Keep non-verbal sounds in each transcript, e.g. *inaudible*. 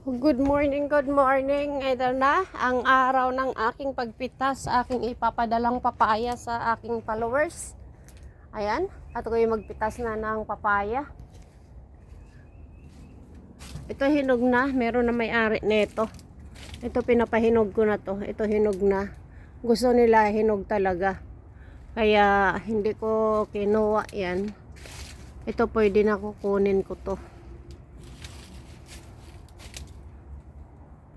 Good morning, good morning. Ito na ang araw ng aking pagpitas aking ipapadalang papaya sa aking followers. Ayan, at ako'y magpitas na ng papaya. Ito hinog na, meron na may-ari nito. Ito pinapahinog ko na to. Ito hinog na. Gusto nila hinog talaga. Kaya hindi ko kinuha yan. Ito pwede na kukunin ko to.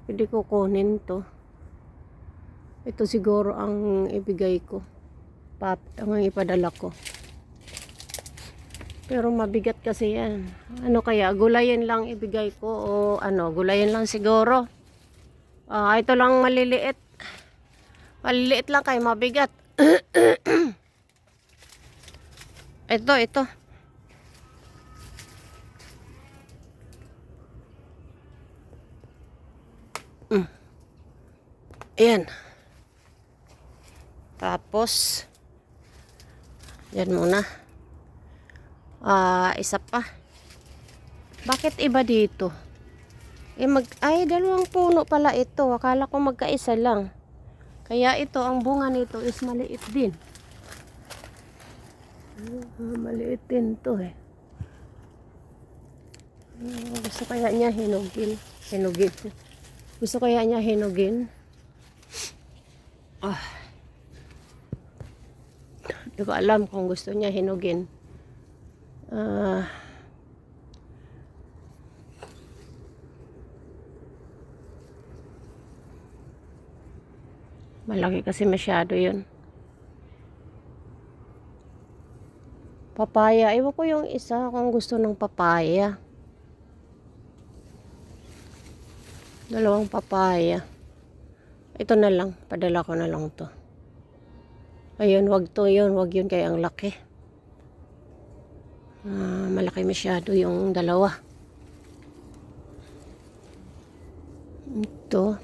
Pwede ko kunin to. Ito siguro ang ibigay ko. Pap, ang ipadala ko. Pero mabigat kasi yan. Ano kaya, gulayin lang ibigay ko o ano, gulayin lang siguro. Ah, ito lang maliliit. Maliliit lang kay mabigat. *clears throat* ito, ito. Ayan. Tapos, yan muna. Ah, isa pa. Bakit iba dito? Eh mag ay dalawang puno pala ito. Akala ko magkaisa lang. Kaya ito ang bunga nito is maliit din. Ah, maliit din to eh. Ah, gusto kaya niya hinugin. Hinugin. Gusto kaya niya hinugin. Ah. Hindi ko alam kung gusto niya hinugin. Ah. malaki kasi masyado yun. Papaya. Iwan ko yung isa kung gusto ng papaya. Dalawang papaya. Ito na lang. Padala ko na lang to. Ayun, wag to yun. Wag yun kaya ang laki. Ah, malaki masyado yung dalawa. Ito.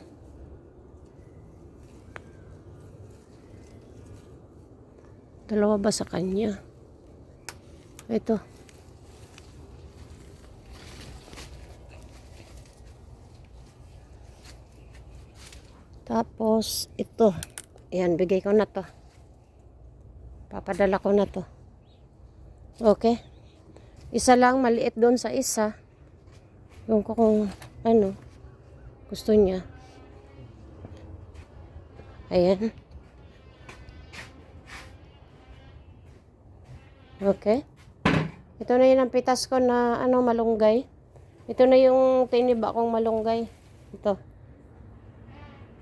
Dalawa ba sa kanya? Ito. Tapos, ito. Ayan, bigay ko na to. Papadala ko na to. Okay? Isa lang, maliit doon sa isa. Yung kung, ano, gusto niya. Ayan. Okay. Ito na yun ang pitas ko na, ano, malunggay. Ito na yung tiniba kong malunggay. Ito.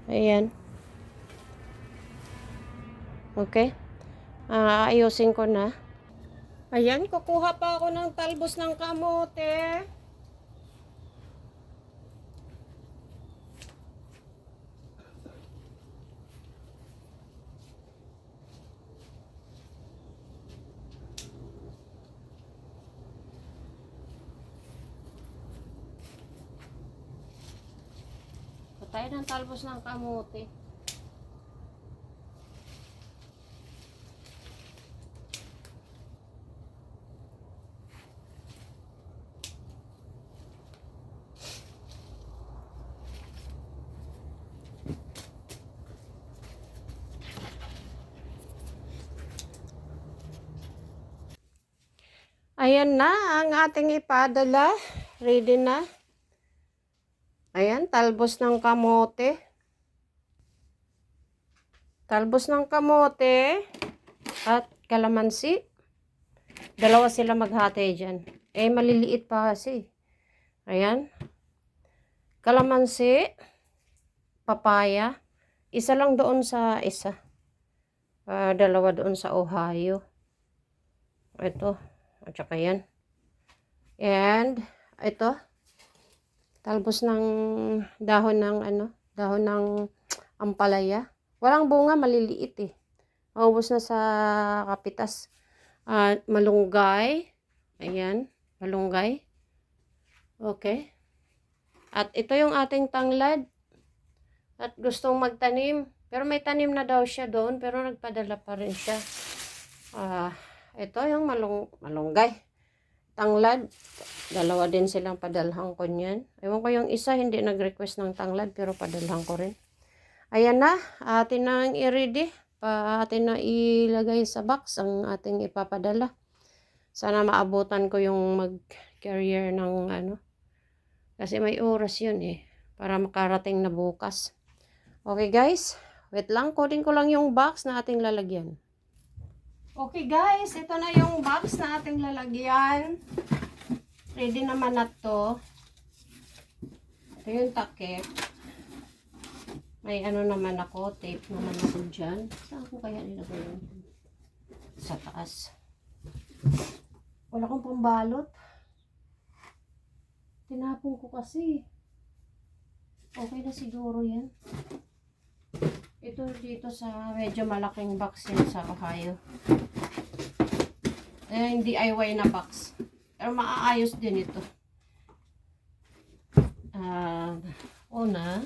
Ayan. Okay. Ah, ayusin ko na. Ayan, kukuha pa ako ng talbos ng kamote. Patay ng talbos ng kamote. Ayan na ang ating ipadala. Ready na. Ayan, talbos ng kamote. Talbos ng kamote at kalamansi. Dalawa sila maghati dyan. Eh, maliliit pa kasi. Ayan. Kalamansi, papaya. Isa lang doon sa isa. Ah, dalawa doon sa Ohio. Ito. At saka yan. And, ito. Talbos ng dahon ng ano, dahon ng ampalaya. Walang bunga, maliliit eh. Maubos na sa kapitas. At malunggay. Ayan, malunggay. Okay. At ito yung ating tanglad. At gustong magtanim. Pero may tanim na daw siya doon, pero nagpadala pa rin siya. Ah, ito yung malung malunggay. Tanglad. Dalawa din silang padalhan ko niyan. Ewan ko yung isa, hindi nag-request ng tanglad, pero padalhan ko rin. Ayan na, atin nang i-ready. Atin na ilagay sa box ang ating ipapadala. Sana maabutan ko yung mag-carrier ng ano. Kasi may oras yun eh. Para makarating na bukas. Okay guys, wait lang. Coding ko lang yung box na ating lalagyan. Okay guys, ito na yung box na ating lalagyan. Ready naman na to. Ito yung takip. May ano naman ako, tape naman ako dyan. Saan ko kaya nilagay yun? Sa taas. Wala akong pambalot. Tinapon ko kasi. Okay na siguro yan. Ito dito sa medyo malaking box yan sa Ohio. Yung DIY na box. Pero maaayos din ito. Ah, una,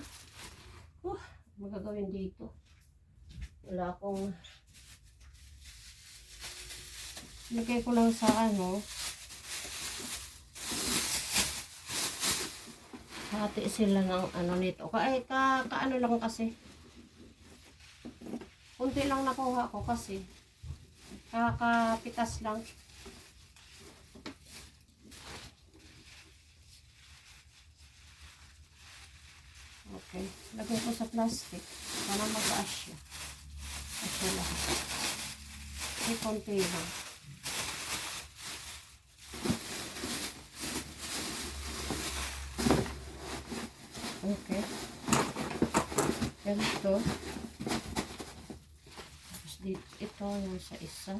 uh, magagawin dito. Wala akong Lagay ko lang sa ano. Hati sila ng ano nito. Ka, eh, ka, ka ano lang kasi. Kunti lang nakuha ko kasi. Kakapitas lang. Okay. Lagay ko sa plastic. Para mag-asya. Asya lang. Ay, konti lang. Okay. Ganito. Tapos dito, ito yung sa isa.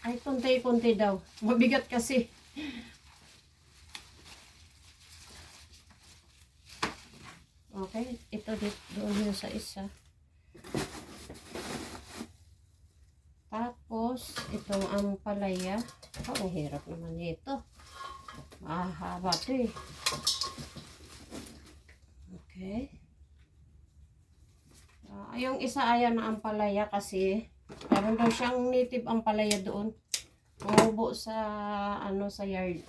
Ay, konti-konti daw. Mabigat kasi. Okay, ito dito, doon yung sa isa. Tapos, itong ampalaya. Oh, ang hirap naman ito. Mahaba ito eh. Okay. Ah, yung isa ayan na ampalaya kasi meron daw siyang native ampalaya doon. Umubo sa ano sa yard.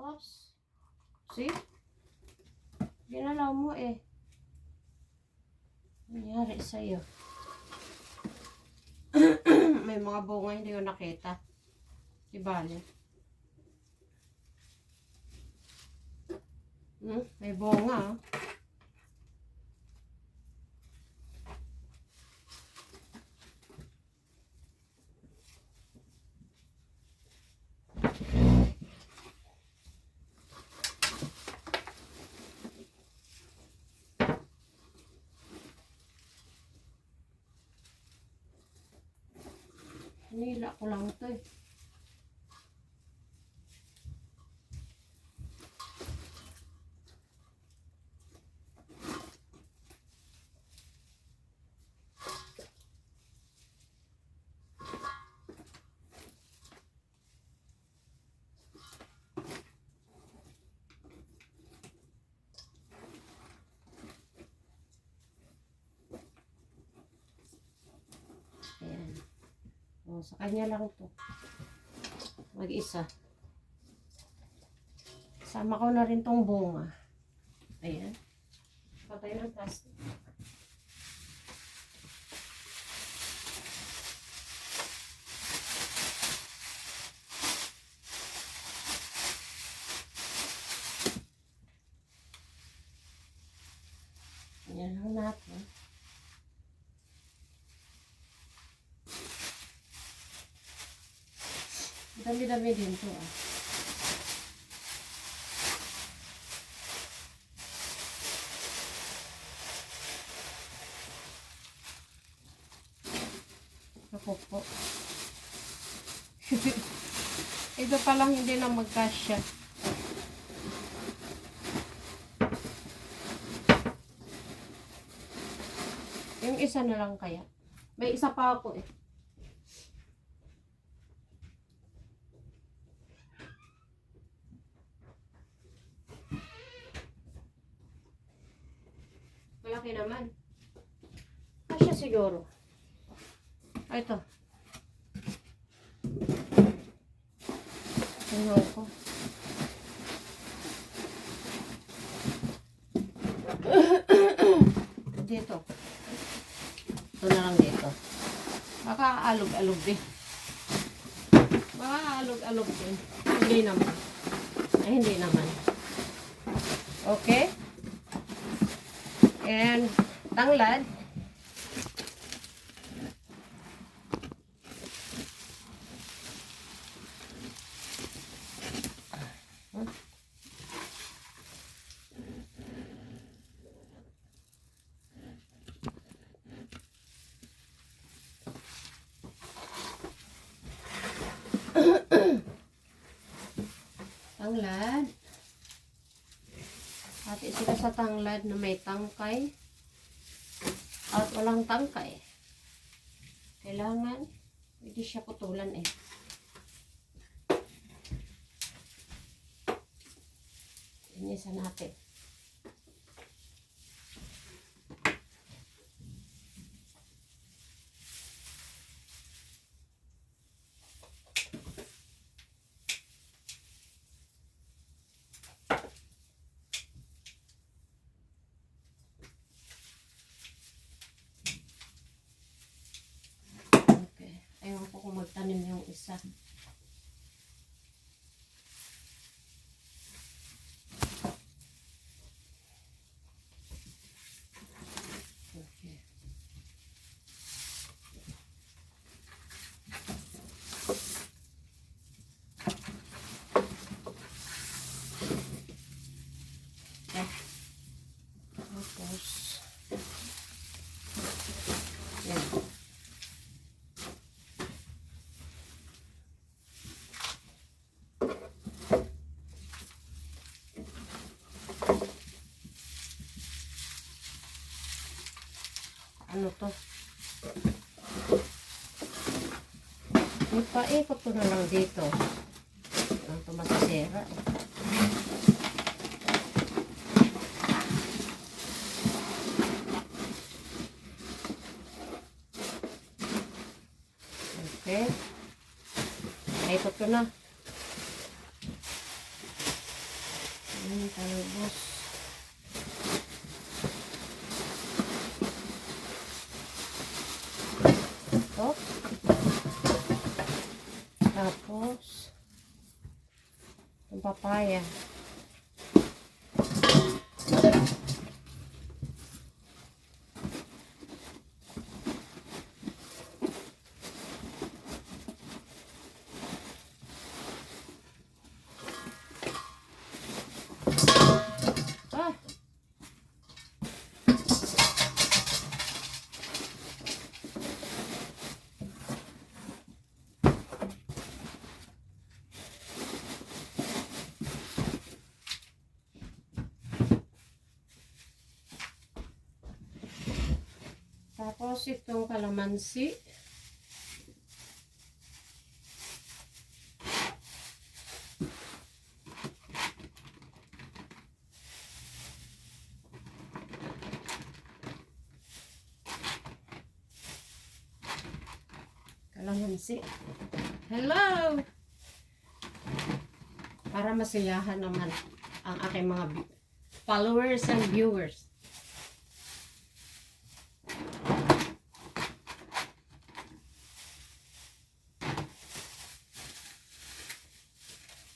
Oops. See? Ginalaw mo eh. Nangyari sa'yo. May mga bunga hindi ko nakita. Di bale. Hmm, may bunga. ah. Nila ko lang ito eh. Ayan. O, sa kanya lang to. Mag-isa. Sama ko na rin tong bunga. Ayan. Patay ng plastic. Ayan lang natin. Dami-dami din to ah. Ako po. *laughs* Ito pa lang hindi na magkasya. Yung isa na lang kaya. May isa pa ako eh. Malaki naman. Kasya siguro. Ito. Tingnan ko. *coughs* dito. Ito na lang dito. Baka alog-alog din. Baka alog-alog din. Hindi naman. Ay, hindi naman. Okay. And tanglad. Hati sila sa tanglad na may tangkay at walang tangkay. Kailangan, hindi siya putulan eh. Inisan natin. Okay. Ayaw ko kung magtanim yung isa. Okay. Okay. Tapos, yan. Ano to? Ipaikot ko na lang dito. Ang to masasira. eh. Okay. Naikot ko na. Ayan, talubos. Ito. Tapos, yung papaya. Ah! Tapos itong kalamansi. Kalamansi. Hello! Para masiyahan naman ang aking mga followers and viewers.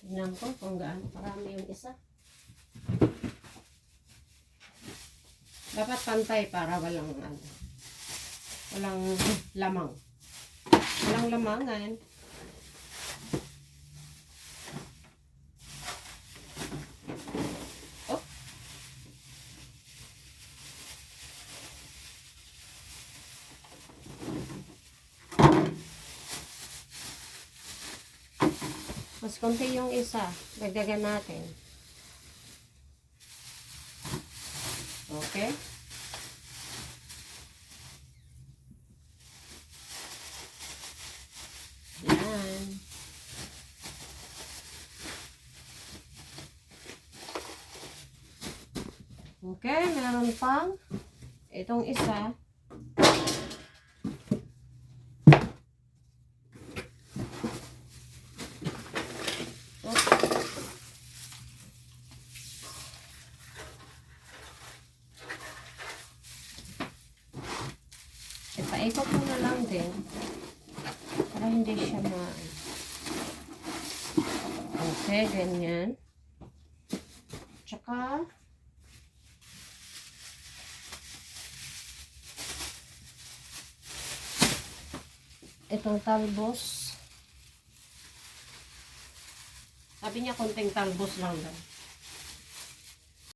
Tingnan ko kung gaano karami yung isa. Dapat pantay para walang ano, walang lamang. Walang lamangan. Oh. Mas konti yung isa. Dagdagan natin. Okay? Yan. Okay, meron pang Itong isa, Ipaikot mo na lang din para hindi siya ma... Okay, ganyan. Tsaka, itong talbos. Sabi niya konting talbos lang daw.